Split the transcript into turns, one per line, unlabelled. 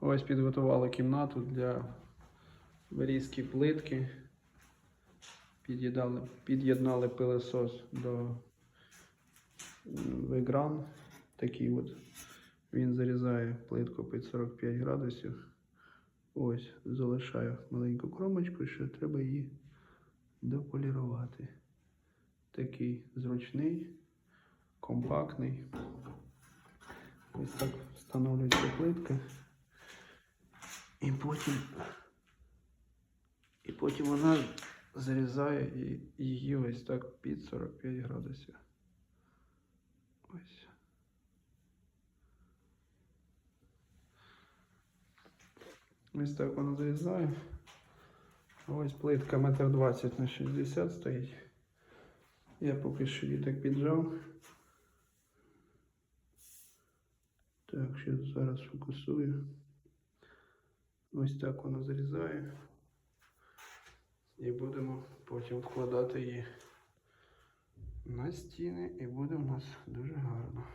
Ось підготували кімнату для вирізки плитки. Під'єднали, під'єднали пилосос до Вегран. Такий от. Він зарізає плитку під 45 градусів. Ось, залишаю маленьку кромочку, що треба її дополірувати. Такий зручний, компактний. Ось так встановлюється плитка. І потім, і потім вона зарізає її ось так під 45 градусів. Ось. Ось так вона зарізає. Ось плитка метр двадцять на 60 стоїть. Я поки що її так піджав. Так, ще зараз фокусую. Ось так воно зарізає. І будемо потім вкладати її на стіни, і буде у нас дуже гарно.